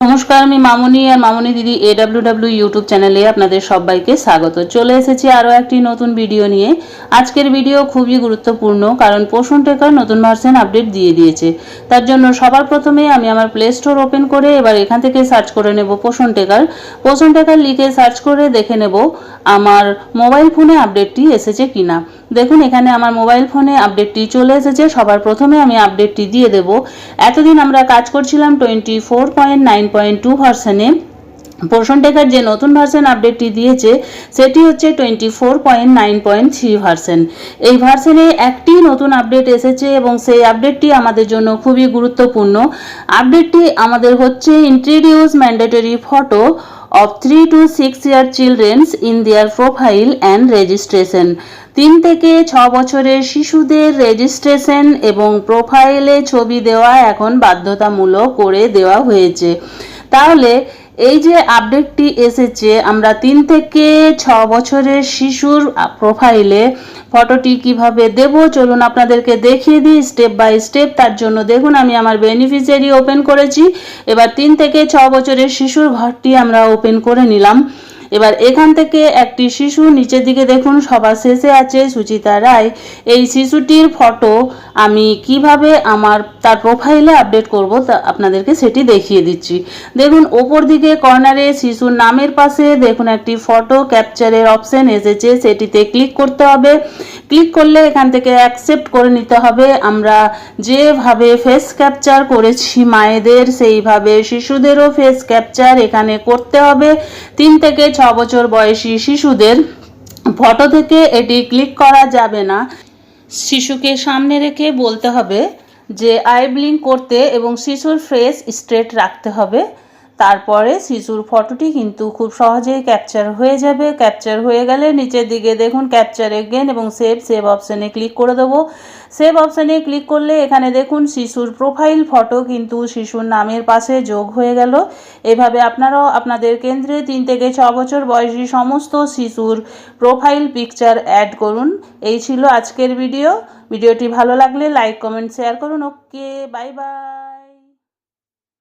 নমস্কার, আমি মামনি আর মামনি দিদি এডাব্লিউ ডাব্লিউ ইউটিউব চ্যানেলে আপনাদের সবাইকে স্বাগত। চলে এসেছি আরও একটি নতুন ভিডিও নিয়ে। আজকের ভিডিও খুবই গুরুত্বপূর্ণ কারণ পোষণ টেকার নতুন ভার্সন আপডেট দিয়ে দিয়েছে। তার জন্য সবার প্রথমে আমি আমার প্লে স্টোর ওপেন করে এবার এখান থেকে সার্চ করে নেব পোষণ টেকার পোষণ টেকার লিখে সার্চ করে দেখে নেব আমার মোবাইল ফোনে আপডেটটি এসেছে কিনা। দেখুন, এখানে আমার মোবাইল ফোনে আপডেটটি চলে এসেছে। সবার প্রথমে আমি আপডেটটি দিয়ে দেব। এতদিন আমরা কাজ করছিলাম twenty four point nine point two ভার্সনে পোষণ টেকার যে নতুন ভার্সন আপডেটটি দিয়েছে, সেটি হচ্ছে twenty four point nine point three version এই ভার্সনে একটি নতুন আপডেট এসেছে এবং সেই আপডেটটি আমাদের জন্য খুবই গুরুত্বপূর্ণ। আপডেটটি আমাদের হচ্ছে introduce mandatory photo of 3 to 6 year children's in their profile and registration তিন থেকে ছ বছরের শিশুদের রেজিস্ট্রেশন এবং প্রোফাইলে ছবি দেওয়া এখন বাধ্যতামূলক করে দেওয়া হয়েছে। তাহলে এই যে আপডেটটি এসেছে, আমরা তিন থেকে ছ বছরের শিশুর প্রোফাইলে ফটোটি কীভাবে দেব, চলুন আপনাদেরকে দেখিয়ে দিই স্টেপ বাই স্টেপ তার জন্য দেখুন, আমি আমার বেনিফিশিয়ারি ওপেন করেছি। এবার তিন থেকে ছ বছরের শিশুর ঘরটি আমরা ওপেন করে নিলাম। এবার এখান থেকে একটি শিশু নিচের দিকে দেখুন, সবার শেষে আছে সুচিতা রায়। এই শিশুটির ফটো আমি কীভাবে আমার, তার প্রোফাইলে আপডেট করব, তা আপনাদেরকে সেটি দেখিয়ে দিচ্ছি। দেখুন, ওপর দিকে কর্নারে শিশুর নামের পাশে দেখুন একটি ফটো ক্যাপচারের অপশন এসেছে, সেটিতে ক্লিক করতে হবে। ক্লিক করলে এখান থেকে অ্যাকসেপ্ট করে নিতে হবে। আমরা যেভাবে ফেস ক্যাপচার করেছি, মায়েদের সেইভাবে শিশুদেরও ফেস ক্যাপচার এখানে করতে হবে। তিন থেকে ছ বছর বয়সী শিশুদের ফটো থেকে এটি ক্লিক করা যাবে না। শিশুকে সামনে রেখে বলতে হবে যে আই ব্লিঙ্ক করতে এবং শিশুর ফেস স্ট্রেট রাখতে হবে। তারপরে শিশুর ফটোটি কিন্তু খুব সহজেই ক্যাপচার হয়ে যাবে। ক্যাপচার হয়ে গেলে নিচের দিকে দেখুন, ক্যাপচার এগেন এবং সেভ সেভ অপশানে ক্লিক করে দেবো। সেভ অপশানে ক্লিক করলে এখানে দেখুন শিশুর প্রোফাইল ফটো কিন্তু শিশুর নামের পাশে যোগ হয়ে গেল। এভাবে আপনারাও আপনাদের কেন্দ্রে তিন থেকে ছ বছর বয়সী সমস্ত শিশুর প্রোফাইল পিকচার অ্যাড করুন। এই ছিল আজকের ভিডিও ভিডিওটি ভালো লাগলে লাইক কমেন্ট শেয়ার করুন। Okay bye bye